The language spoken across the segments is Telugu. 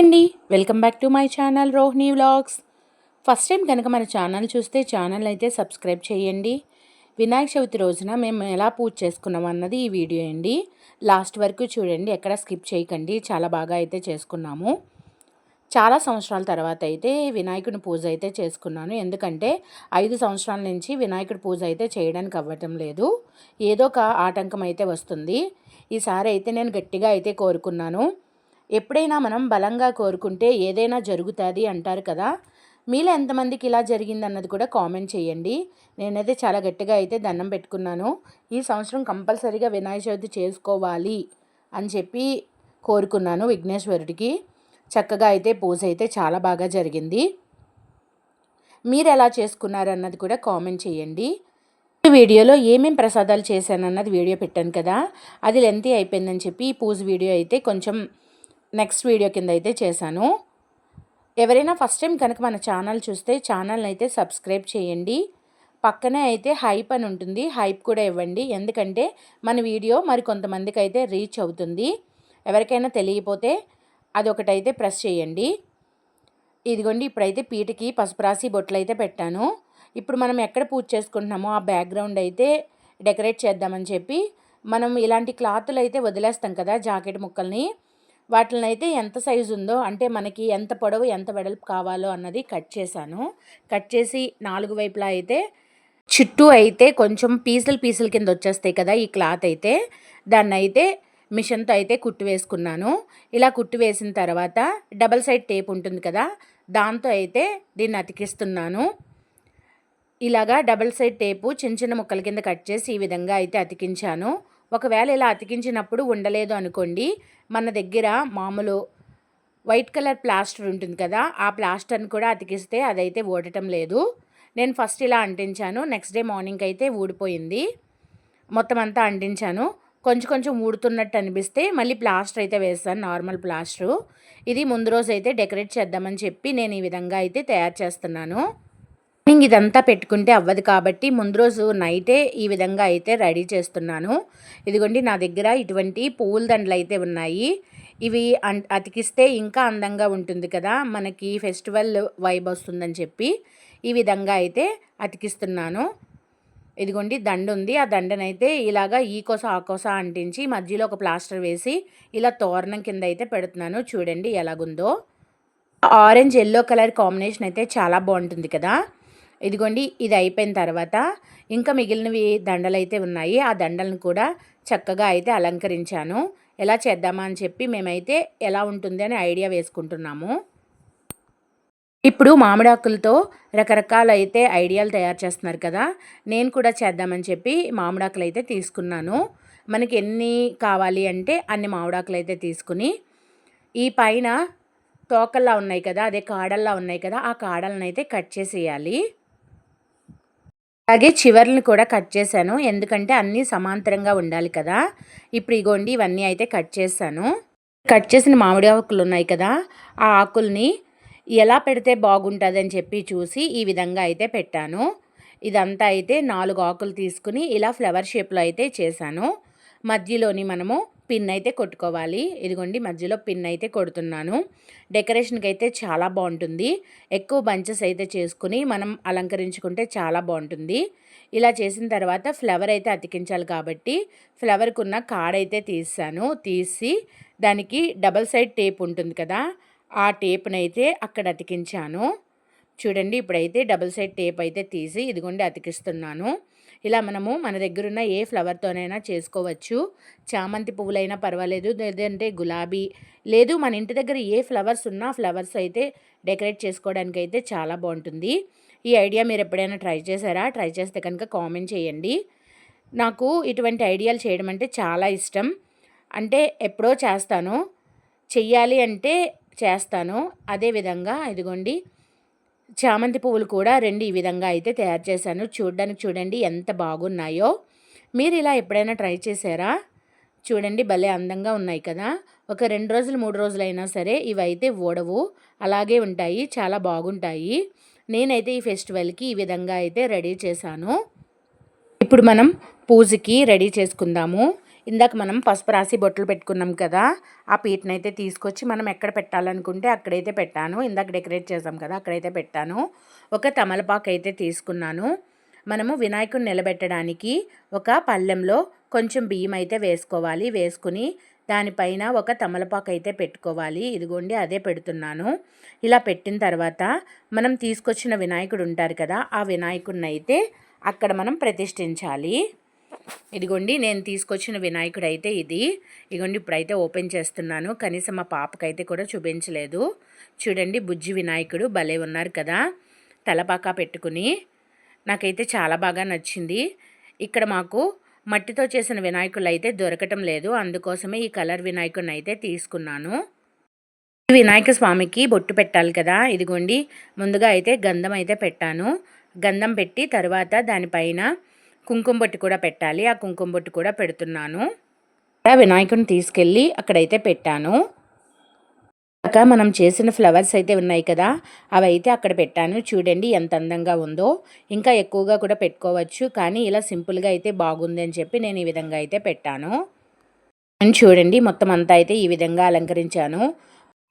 అండి. Welcome back to my channel Rohini vlogs first time కనుక మన ఛానల్ చూస్తే ఛానల్ అయితే సబ్స్క్రైబ్ చేయండి. వినాయక చవితి రోజున మేము ఎలా పూజ చేసుకున్నాం అన్నది ఈ వీడియో అండి. లాస్ట్ వరకు చూడండి ఎక్కడ స్కిప్ చేయకండి. చాలా బాగా అయితే చేసుకున్నాము. చాలా సంవత్సరాల తర్వాత అయితే వినాయకుడి పూజ అయితే చేసుకున్నాను. ఎందుకంటే ఐదు సంవత్సరాల నుంచి వినాయకుడి పూజ అయితే చేయడానికి అవ్వటం లేదు. ఏదో ఒక ఆటంకం అయితే వస్తుంది. ఈసారి అయితే నేను గట్టిగా అయితే కోరుకున్నాను. ఎప్పుడైనా మనం బలంగా కోరుకుంటే ఏదైనా జరుగుతుంది అంటారు కదా. మీలో ఎంతమందికి ఇలా జరిగింది అన్నది కూడా కామెంట్ చేయండి. నేనైతే చాలా గట్టిగా అయితే దండం పెట్టుకున్నాను. ఈ సంవత్సరం కంపల్సరీగా వినాయక చవితి చేసుకోవాలి అని చెప్పి కోరుకున్నాను విఘ్నేశ్వరుడికి. చక్కగా అయితే పూజ అయితే చాలా బాగా జరిగింది. మీరు ఎలా చేసుకున్నారు అన్నది కూడా కామెంట్ చేయండి. ఈ వీడియోలో ఏమేం ప్రసాదాలు చేశానన్నది వీడియో పెట్టాను కదా. అది లెంతీ అయిపోయిందని చెప్పి ఈ పూజ వీడియో అయితే కొంచెం నెక్స్ట్ వీడియో కింద అయితే చేశాను. ఎవరైనా ఫస్ట్ టైం కనుక మన ఛానల్ చూస్తే ఛానల్ని అయితే సబ్స్క్రైబ్ చేయండి. పక్కనే అయితే హైప్ అని ఉంటుంది. హైప్ కూడా ఇవ్వండి. ఎందుకంటే మన వీడియో మరి కొంతమందికి అయితే రీచ్ అవుతుంది. ఎవరికైనా తెలియపోతే అదొకటైతే ప్రెస్ చేయండి. ఇదిగోండి ఇప్పుడైతే పీటకి పసుపు రాసి బొట్లు అయితే పెట్టాను. ఇప్పుడు మనం ఎక్కడ పూజ చేసుకుంటున్నామో ఆ బ్యాక్గ్రౌండ్ అయితే డెకరేట్ చేద్దామని చెప్పి మనం ఇలాంటి క్లాతులు అయితే వదిలేస్తాం కదా జాకెట్ ముక్కల్ని. వాటిని అయితే ఎంత సైజు ఉందో అంటే మనకి ఎంత పొడవు ఎంత వెడల్పు కావాలో అన్నది కట్ చేశాను. కట్ చేసి నాలుగు వైపులా అయితే చుట్టూ అయితే కొంచెం పీసులు పీసుల కింద వచ్చేస్తాయి కదా ఈ క్లాత్ అయితే. దాన్ని అయితే మిషన్తో అయితే కుట్టు వేసుకున్నాను. ఇలా కుట్టు వేసిన తర్వాత డబల్ సైడ్ టేప్ ఉంటుంది కదా దాంతో అయితే దీన్ని అతికిస్తున్నాను. ఇలాగా డబల్ సైడ్ టేపు చిన్న చిన్న ముక్కల కింద కట్ చేసి ఈ విధంగా అయితే అతికించాను. ఒకవేళ ఇలా అతికించినప్పుడు ఉండలేదు అనుకోండి మన దగ్గర మామూలు వైట్ కలర్ ప్లాస్టర్ ఉంటుంది కదా ఆ ప్లాస్టర్ని కూడా అతికిస్తే అదైతే ఊడటం లేదు. నేను ఫస్ట్ ఇలా అంటించాను నెక్స్ట్ డే మార్నింగ్ అయితే ఊడిపోయింది. మొత్తం అంతా అంటించాను. కొంచెం కొంచెం ఊడుతున్నట్టు అనిపిస్తే మళ్ళీ ప్లాస్టర్ అయితే వేస్తాను నార్మల్ ప్లాస్టరు. ఇది ముందు రోజు అయితే డెకరేట్ చేద్దామని చెప్పి నేను ఈ విధంగా అయితే తయారు చేస్తున్నాను. మార్నింగ్ ఇదంతా పెట్టుకుంటే అవ్వదు కాబట్టి ముందు రోజు నైటే ఈ విధంగా అయితే రెడీ చేస్తున్నాను. ఇదిగోండి నా దగ్గర ఇటువంటి పూల దండలు అయితే ఉన్నాయి. ఇవి అతికిస్తే ఇంకా అందంగా ఉంటుంది కదా మనకి ఫెస్టివల్ వైబ్ వస్తుందని చెప్పి ఈ విధంగా అయితే అతికిస్తున్నాను. ఇదిగోండి దండ ఉంది. ఆ దండనైతే ఇలాగా ఈ కోస ఆ కోస అంటించి మధ్యలో ఒక ప్లాస్టర్ వేసి ఇలా తోరణం కింద అయితే పెడుతున్నాను. చూడండి ఎలాగుందో. ఆరెంజ్ ఎల్లో కలర్ కాంబినేషన్ అయితే చాలా బాగుంటుంది కదా. ఇదిగోండి ఇది అయిపోయిన తర్వాత ఇంకా మిగిలినవి దండలు అయితే ఉన్నాయి. ఆ దండలను కూడా చక్కగా అయితే అలంకరించాను. ఎలా చేద్దామా అని చెప్పి మేమైతే ఎలా ఉంటుంది అని ఐడియా వేసుకుంటున్నాము. ఇప్పుడు మామిడాకులతో రకరకాల అయితే ఐడియాలు తయారు చేస్తున్నారు కదా నేను కూడా చేద్దామని చెప్పి మామిడాకులు అయితే తీసుకున్నాను. మనకి ఎన్ని కావాలి అంటే అన్ని మామిడాకులు అయితే తీసుకుని ఈ పైన తోకల్లా ఉన్నాయి కదా అదే కాడల్లా ఉన్నాయి కదా ఆ కాడలను అయితే కట్ చేసేయాలి. అలాగే చివర్లను కూడా కట్ చేశాను. ఎందుకంటే అన్నీ సమాంతరంగా ఉండాలి కదా. ఇప్పుడు ఇగోండి ఇవన్నీ అయితే కట్ చేశాను. కట్ చేసిన మామిడి ఆకులు ఉన్నాయి కదా ఆ ఆకుల్ని ఎలా పెడితే బాగుంటుందని చెప్పి చూసి ఈ విధంగా అయితే పెట్టాను. ఇదంతా అయితే నాలుగు ఆకులు తీసుకుని ఇలా ఫ్లవర్ షేప్లో అయితే చేశాను. మధ్యలోని మనము పిన్ అయితే కొట్టుకోవాలి. ఇదిగోండి మధ్యలో పిన్ అయితే కొడుతున్నాను. డెకరేషన్కి అయితే చాలా బాగుంటుంది. ఎక్కువ బంచెస్ అయితే చేసుకుని మనం అలంకరించుకుంటే చాలా బాగుంటుంది. ఇలా చేసిన తర్వాత ఫ్లవర్ అయితే అతికించాలి కాబట్టి ఫ్లవర్కి ఉన్న కాడైతే తీసాను. తీసి దానికి డబల్ సైడ్ టేప్ ఉంటుంది కదా ఆ టేప్నైతే అక్కడ అతికించాను. చూడండి ఇప్పుడైతే డబుల్ సైడ్ టేప్ అయితే తీసి ఇదిగోండి అతికిస్తున్నాను. ఇలా మనము మన దగ్గర ఉన్న ఏ ఫ్లవర్తోనైనా చేసుకోవచ్చు. చామంతి పువ్వులైనా పర్వాలేదు. లేదంటే గులాబీ లేదు మన ఇంటి దగ్గర ఏ ఫ్లవర్స్ ఉన్నా ఫ్లవర్స్ అయితే డెకరేట్ చేసుకోవడానికి అయితే చాలా బాగుంటుంది. ఈ ఐడియా మీరు ఎప్పుడైనా ట్రై చేశారా? ట్రై చేస్తే కనుక కామెంట్ చేయండి. నాకు ఇటువంటి ఐడియాలు చేయడం అంటే చాలా ఇష్టం. అంటే ఎప్పుడో చేస్తాను. చెయ్యాలి అంటే చేస్తాను. అదేవిధంగా ఇదిగోండి. చామంతి పువ్వులు కూడా రెండు ఈ విధంగా అయితే తయారు చేశాను. చూడడానికి చూడండి ఎంత బాగున్నాయో. మీరు ఇలా ఎప్పుడైనా ట్రై చేశారా? చూడండి భలే అందంగా ఉన్నాయి కదా. ఒక రెండు రోజులు మూడు రోజులైనా సరే ఇవైతే ఓడవు. అలాగే ఉంటాయి చాలా బాగుంటాయి. నేనైతే ఈ ఫెస్టివల్కి ఈ విధంగా అయితే రెడీ చేశాను. ఇప్పుడు మనం పూజకి రెడీ చేసుకుందాము. ఇందాక మనం పసుపు రాసి బొట్లు పెట్టుకున్నాం కదా ఆ పీటను అయితే తీసుకొచ్చి మనం ఎక్కడ పెట్టాలనుకుంటే అక్కడైతే పెట్టాను. ఇందాక డెకరేట్ చేసాం కదా అక్కడైతే పెట్టాను. ఒక తమలపాకు అయితే తీసుకున్నాను. మనము వినాయకుడిని నిలబెట్టడానికి ఒక పళ్ళెంలో కొంచెం బియ్యం అయితే వేసుకోవాలి. వేసుకుని దానిపైన ఒక తమలపాకు అయితే పెట్టుకోవాలి. ఇదిగోండి అదే పెడుతున్నాను. ఇలా పెట్టిన తర్వాత మనం తీసుకొచ్చిన వినాయకుడు ఉంటారు కదా ఆ వినాయకుడిని అయితే అక్కడ మనం ప్రతిష్ఠించాలి. ఇదిగోండి నేను తీసుకొచ్చిన వినాయకుడు అయితే ఇది. ఇదిగోండి ఇప్పుడైతే ఓపెన్ చేస్తున్నాను. కనీసం మా పాపకైతే కూడా చూపించలేదు. చూడండి బుజ్జి వినాయకుడు భలే ఉన్నారు కదా. తలపాకా పెట్టుకుని. నాకైతే చాలా బాగా నచ్చింది. ఇక్కడ మాకు మట్టితో చేసిన వినాయకులు అయితే దొరకటం లేదు. అందుకోసమే ఈ కలర్ వినాయకుడిని అయితే తీసుకున్నాను. ఈ వినాయక స్వామికి బొట్టు పెట్టాలి కదా. ఇదిగోండి ముందుగా అయితే గంధం అయితే పెట్టాను. గంధం పెట్టి తర్వాత దానిపైన కుంకుమ బొట్టు కూడా పెట్టాలి. ఆ కుంకుమ బొట్టు కూడా పెడుతున్నాను. వినాయకుడిని తీసుకెళ్ళి అక్కడైతే పెట్టాను. అక్క మనం చేసిన ఫ్లవర్స్ అయితే ఉన్నాయి కదా అవి అయితే అక్కడ పెట్టాను. చూడండి ఎంత అందంగా ఉందో. ఇంకా ఎక్కువగా కూడా పెట్టుకోవచ్చు. కానీ ఇలా సింపుల్గా అయితే బాగుంది అని చెప్పి నేను ఈ విధంగా అయితే పెట్టాను. చూడండి మొత్తం అంతా అయితే ఈ విధంగా అలంకరించాను.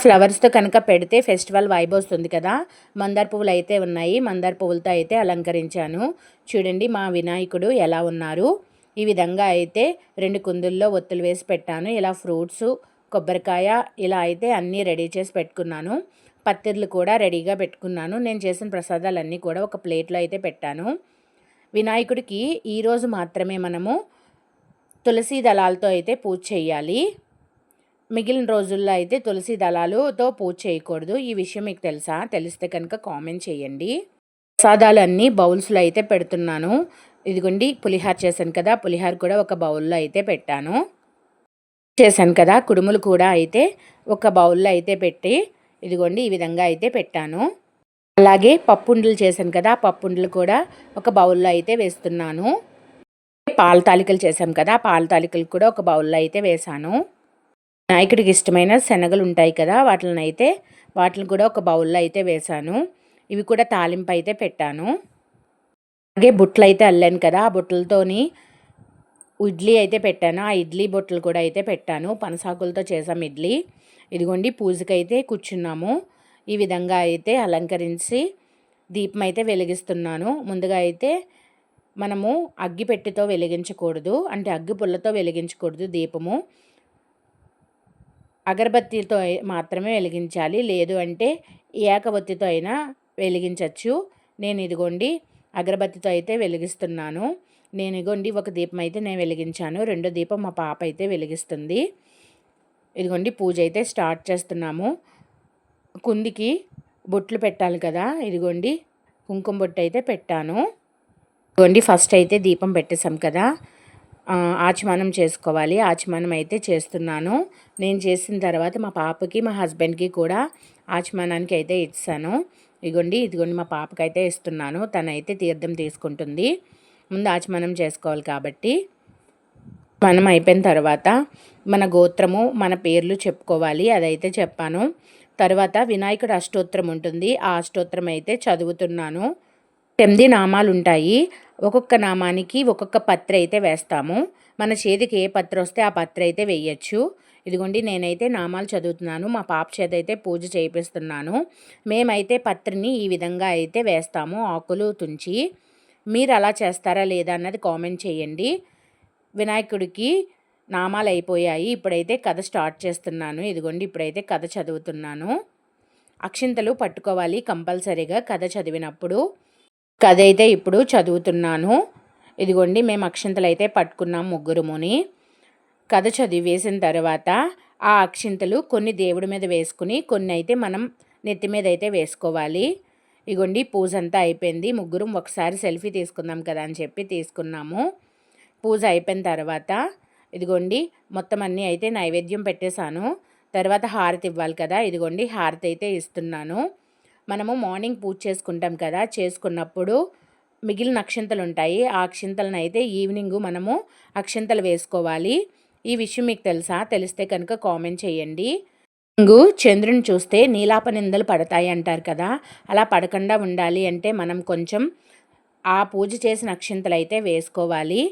ఫ్లవర్స్తో కనుక పెడితే ఫెస్టివల్ వైబ్ వస్తుంది కదా. మందార పువ్వులు అయితే ఉన్నాయి. మందార పువ్వులతో అయితే అలంకరించాను. చూడండి మా వినాయకుడు ఎలా ఉన్నారు. ఈ విధంగా అయితే రెండు కుందుల్లో ఒత్తులు వేసి పెట్టాను. ఇలా ఫ్రూట్స్ కొబ్బరికాయ ఇలా అయితే అన్నీ రెడీ చేసి పెట్టుకున్నాను. పత్తిర్లు కూడా రెడీగా పెట్టుకున్నాను. నేను చేసిన ప్రసాదాలన్నీ కూడా ఒక ప్లేట్లో అయితే పెట్టాను. వినాయకుడికి ఈరోజు మాత్రమే మనము తులసి దళాలతో అయితే పూజ చేయాలి. మిగిలిన రోజుల్లో అయితే తులసి దళాలుతో పూజ చేయకూడదు. ఈ విషయం మీకు తెలుసా? తెలిస్తే కనుక కామెంట్ చేయండి. ప్రసాదాలు అన్నీ బౌల్స్లో అయితే పెడుతున్నాను. ఇదిగోండి పులిహార చేశాను కదా పులిహార కూడా ఒక బౌల్లో అయితే పెట్టాను. చేశాను కదా కుడుములు కూడా అయితే ఒక బౌల్లో అయితే పెట్టి ఇదిగోండి ఈ విధంగా అయితే పెట్టాను. అలాగే పప్పుండలు చేశాను కదా పప్పుండలు కూడా ఒక బౌల్లో అయితే వేస్తున్నాను. పాల తాలికలు చేశాం కదా పాల తాలికలు కూడా ఒక బౌల్లో అయితే వేశాను. నాయకుడికి ఇష్టమైన శనగలు ఉంటాయి కదా వాటిని అయితే వాటిని కూడా ఒక బౌల్లో అయితే వేశాను. ఇవి కూడా తాలింపు అయితే పెట్టాను. అలాగే బుట్టలు అయితే అల్లాను కదా ఆ బుట్టలతోని ఇడ్లీ అయితే పెట్టాను. ఆ ఇడ్లీ బొట్టలు కూడా అయితే పెట్టాను. పనసాకులతో చేసాం ఇడ్లీ. ఇదిగోండి పూజకైతే కూర్చున్నాము. ఈ విధంగా అయితే అలంకరించి దీపం అయితే వెలిగిస్తున్నాను. ముందుగా అయితే మనము అగ్గిపెట్టెతో వెలిగించకూడదు. అంటే అగ్గి పుల్లతో వెలిగించకూడదు దీపము. అగరబత్తితో మాత్రమే వెలిగించాలి. లేదు అంటే ఏకబత్తితో అయినా వెలిగించవచ్చు నేను ఇదిగోండి అగరబత్తితో అయితే వెలిగిస్తున్నాను. నేను ఇదిగోండి ఒక దీపం అయితే నేను వెలిగించాను. రెండో దీపం మా పాప అయితే వెలిగిస్తుంది. ఇదిగోండి పూజ అయితే స్టార్ట్ చేస్తున్నాము. కుందికి బొట్లు పెట్టాలి కదా. ఇదిగోండి కుంకుమ బొట్టు అయితే పెట్టాను. ఇదిగోండి ఫస్ట్ అయితే దీపం పెట్టేశాం కదా. ఆచమానం చేసుకోవాలి. ఆచమానం అయితే చేస్తున్నాను. నేను చేసిన తర్వాత మా పాపకి మా హస్బెండ్కి కూడా ఆచమానానికి అయితే ఇచ్చాను. ఇదిగోండి ఇదిగోండి మా పాపకి అయితే ఇస్తున్నాను. తనైతే తీర్థం తీసుకుంటుంది. ముందు ఆచమనం చేసుకోవాలి కాబట్టి. మనం అయిపోయిన తర్వాత మన గోత్రము మన పేర్లు చెప్పుకోవాలి. అదైతే చెప్పాను. తర్వాత వినాయకుడు అష్టోత్తరం ఉంటుంది. ఆ అష్టోత్తరం అయితే చదువుతున్నాను. ఎనిమిది నామాలు ఉంటాయి ఒక్కొక్క నామానికి ఒక్కొక్క పత్ర అయితే వేస్తాము. మన చేతికి ఏ పత్ర వస్తే ఆ పత్ర అయితే వేయచ్చు. ఇదిగోండి నేనైతే నామాలు చదువుతున్నాను. మా పాప చేత అయితే పూజ చేయిస్తున్నాను మేమైతే పత్రిని ఈ విధంగా అయితే వేస్తాము ఆకులు తుంచి. మీరు అలా చేస్తారా లేదా అన్నది కామెంట్ చేయండి. వినాయకుడికి నామాలు అయిపోయాయి. ఇప్పుడైతే కథ స్టార్ట్ చేస్తున్నాను. ఇదిగోండి ఇప్పుడైతే కథ చదువుతున్నాను. అక్షింతలు పట్టుకోవాలి కంపల్సరీగా కథ చదివినప్పుడు. కథ అయితే ఇప్పుడు చదువుతున్నాను. ఇదిగోండి మేము అక్షింతలు అయితే పట్టుకున్నాం ముగ్గురుముని. కథ చదివేసిన తర్వాత ఆ అక్షింతలు కొన్ని దేవుడి మీద వేసుకుని కొన్ని అయితే మనం నెత్తి మీద అయితే వేసుకోవాలి. ఇగోండి పూజ అంతా అయిపోయింది. ముగ్గురం ఒకసారి సెల్ఫీ తీసుకుందాం కదా అని చెప్పి తీసుకున్నాము. పూజ అయిపోయిన తర్వాత ఇదిగోండి మొత్తం అన్నీ అయితే నైవేద్యం పెట్టేశాను. తర్వాత హారతి ఇవ్వాలి కదా ఇదిగోండి హారతి అయితే ఇస్తున్నాను. మనము మార్నింగ్ పూజ చేసుకుంటాం కదా చేసుకున్నప్పుడు మిగిలిన అక్షింతలు ఉంటాయి ఆ అక్షింతలను అయితే ఈవినింగ్ మనము అక్షింతలు వేసుకోవాలి. ఈ విషయం మీకు తెలుసా? తెలిస్తే కనుక కామెంట్ చేయండి. ఇంగు చంద్రుని చూస్తే నీలాప నిందలు పడతాయి అంటారు కదా అలా పడకుండా ఉండాలి అంటే మనం కొంచెం ఆ పూజ చేసిన అక్షింతలు అయితే వేసుకోవాలి.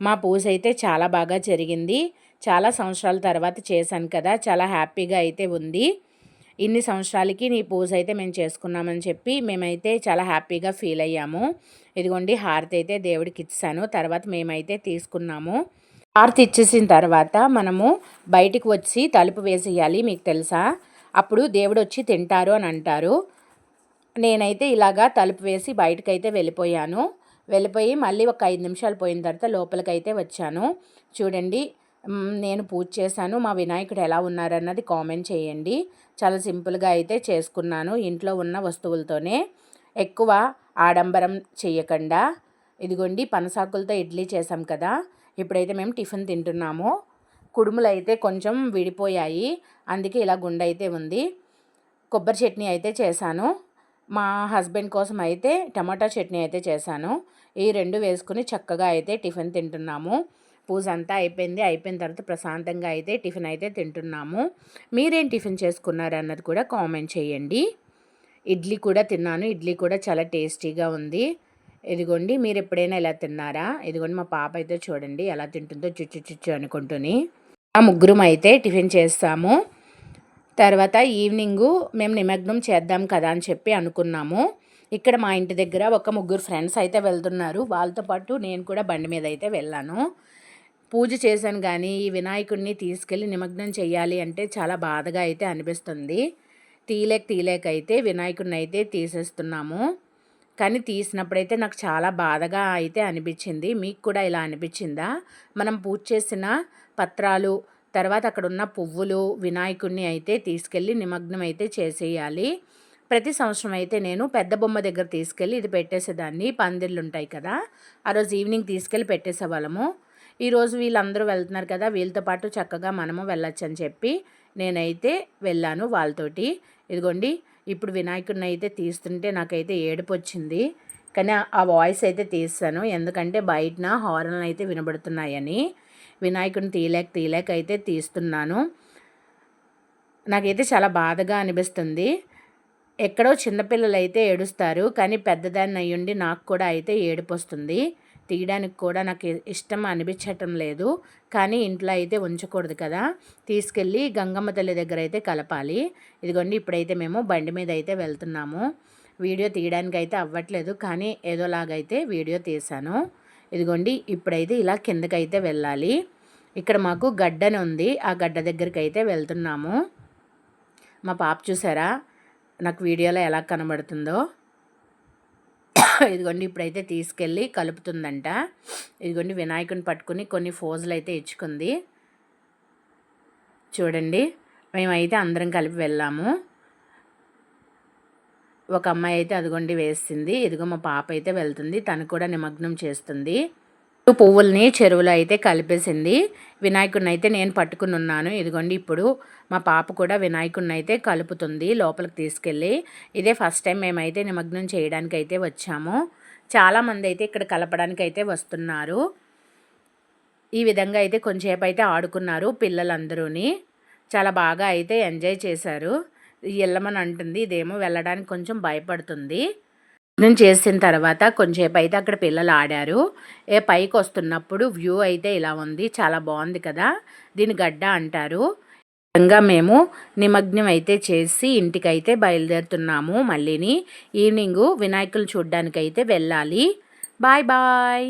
మా పూజ అయితే చాలా బాగా జరిగింది. చాలా సంవత్సరాల తర్వాత చేశాను కదా చాలా హ్యాపీగా అయితే ఉంది. ఇన్ని సంవత్సరాలకి నీ పూజ అయితే మేము చేసుకున్నామని చెప్పి మేమైతే చాలా హ్యాపీగా ఫీల్ అయ్యాము. ఇదిగోండి హారతి అయితే దేవుడికి ఇచ్చాను. తర్వాత మేమైతే తీసుకున్నాము. హారతి ఇచ్చేసిన తర్వాత మనము బయటికి వచ్చి తలుపు వేసేయాలి మీకు తెలుసా? అప్పుడు దేవుడు వచ్చి తింటారు అని అంటారు. నేనైతే ఇలాగా తలుపు వేసి బయటకైతే వెళ్ళిపోయాను. వెళ్ళిపోయి మళ్ళీ ఒక ఐదు నిమిషాలు పోయిన తర్వాత లోపలికైతే వచ్చాను. చూడండి నేను పూజ చేశాను మా వినాయకుడు ఎలా ఉన్నారన్నది కామెంట్ చేయండి. చాలా సింపుల్గా అయితే చేసుకున్నాను ఇంట్లో ఉన్న వస్తువులతోనే. ఎక్కువ ఆడంబరం చేయకుండా ఇదిగోండి పనసాకులతో ఇడ్లీ చేసాం కదా ఇప్పుడైతే మేము టిఫిన్ తింటున్నాము. కుడుములు అయితే కొంచెం విడిపోయాయి అందుకే ఇలా గుండె అయితే ఉంది. కొబ్బరి చట్నీ అయితే చేశాను మా హస్బెండ్ కోసం అయితే టమాటా చట్నీ అయితే చేశాను. ఈ రెండు వేసుకుని చక్కగా అయితే టిఫిన్ తింటున్నాము. పూజ అంతా అయిపోయింది. అయిపోయిన తర్వాత ప్రశాంతంగా అయితే టిఫిన్ అయితే తింటున్నాము. మీరేం టిఫిన్ చేసుకున్నారు అన్నది కూడా కామెంట్ చేయండి. ఇడ్లీ కూడా తిన్నాను. ఇడ్లీ కూడా చాలా టేస్టీగా ఉంది. ఇదిగోండి మీరు ఎప్పుడైనా ఇలా తిన్నారా? ఇదిగోండి మా పాప అయితే చూడండి ఎలా తింటుందో చుచ్చు చుచ్చు అనుకుంటుని. ఆ ముగ్గురం అయితే టిఫిన్ చేస్తాము. తర్వాత ఈవినింగు మేము నిమగ్నం చేద్దాం కదా అని చెప్పి అనుకున్నాము. ఇక్కడ మా ఇంటి దగ్గర ఒక ముగ్గురు ఫ్రెండ్స్ అయితే వెళ్తున్నారు. వాళ్ళతో పాటు నేను కూడా బండి మీద అయితే వెళ్ళాను. పూజ చేశాను కానీ ఈ వినాయకుడిని తీసుకెళ్ళి నిమగ్నం చేయాలి అంటే చాలా బాధగా అయితే అనిపిస్తుంది. తీలేక తీలేక అయితే వినాయకుడిని అయితే తీసేస్తున్నాము. కానీ తీసినప్పుడైతే నాకు చాలా బాధగా అయితే అనిపించింది. మీకు కూడా ఇలా అనిపించిందా? మనం పూజ చేసిన పత్రాలు తర్వాత అక్కడ ఉన్న పువ్వులు వినాయకుడిని అయితే తీసుకెళ్ళి నిమగ్నం అయితే చేసేయాలి. ప్రతి సంవత్సరం అయితే నేను పెద్ద బొమ్మ దగ్గర తీసుకెళ్ళి ఇది పెట్టేసేదాన్ని. పందిళ్ళు ఉంటాయి కదా ఆ రోజు ఈవినింగ్ తీసుకెళ్ళి పెట్టేసేవాళ్ళము. ఈరోజు వీళ్ళందరూ వెళ్తున్నారు కదా వీళ్ళతో పాటు చక్కగా మనము వెళ్ళొచ్చు అని చెప్పి నేనైతే వెళ్ళాను వాళ్ళతోటి. ఇదిగోండి ఇప్పుడు వినాయకుడిని అయితే తీస్తుంటే నాకైతే ఏడుపు వచ్చింది కానీ ఆ వాయిస్ అయితే తీస్తాను. ఎందుకంటే బయటన హార్న్లు అయితే వినబడుతున్నాయని. వినాయకుడిని తీయలేక తీయలేక అయితే తీస్తున్నాను. నాకైతే చాలా బాధగా అనిపిస్తుంది. ఎక్కడో చిన్నపిల్లలు అయితే ఏడుస్తారు. కానీ పెద్దదాన్ని అయ్యుండి నాకు కూడా అయితే ఏడుపు వస్తుంది తీయడానికి కూడా నాకు ఇష్టం అనిపించటం లేదు. కానీ ఇంట్లో అయితే ఉంచకూడదు కదా. తీసుకెళ్ళి గంగమ్మ తల్లి దగ్గర అయితే కలపాలి. ఇదిగోండి ఇప్పుడైతే మేము బండి మీద అయితే వెళ్తున్నాము. వీడియో తీయడానికి అయితే అవ్వట్లేదు కానీ ఏదోలాగైతే వీడియో తీశాను. ఇదిగోండి ఇప్పుడైతే ఇలా కిందకైతే వెళ్ళాలి. ఇక్కడ మాకు గడ్డని ఉంది ఆ గడ్డ దగ్గరికి అయితే వెళ్తున్నాము. మా పాప చూసారా? నాకు వీడియోలో ఎలా కనబడుతుందో. ఇదిగోండి ఇప్పుడైతే తీసుకెళ్ళి కలుపుతుందంట. ఇదిగోండి వినాయకుని పట్టుకుని కొన్ని ఫోజులు అయితే ఇచ్చుకుంది. చూడండి మేమైతే అందరం కలిపి వెళ్ళాము. ఒక అమ్మాయి అయితే అదిగొండి వేస్తుంది ఇదిగో మా పాప అయితే వెళ్తుంది. తను కూడా నిమగ్నం చేస్తుంది. పువ్వుల్ని చెరువులో అయితే కలిపేసింది. వినాయకుడిని అయితే నేను పట్టుకుని ఉన్నాను. ఇదిగోండి ఇప్పుడు మా పాప కూడా వినాయకుడిని అయితే కలుపుతుంది లోపలికి తీసుకెళ్ళి. ఇదే ఫస్ట్ టైం మేమైతే నిమగ్నం చేయడానికి అయితే వచ్చాము. చాలామంది అయితే ఇక్కడ కలపడానికి అయితే వస్తున్నారు. ఈ విధంగా అయితే కొంచెంసేపు అయితే ఆడుకున్నారు పిల్లలందరూని. చాలా బాగా అయితే ఎంజాయ్ చేశారు. వెళ్ళమని అంటుంది ఇదేమో వెళ్ళడానికి కొంచెం భయపడుతుంది. నేను చేసిన తర్వాత కొంచెంసేపు అయితే అక్కడ పిల్లలు ఆడారు. ఏ పైకి వస్తున్నప్పుడు వ్యూ అయితే ఇలా ఉంది. చాలా బాగుంది కదా. దీని గడ్డ అంటారు. విధంగా మేము నిమగ్నం అయితే చేసి ఇంటికైతే బయలుదేరుతున్నాము మళ్ళీని. ఈవినింగ్ వినాయకులు చూడ్డానికైతే వెళ్ళాలి. Bye bye.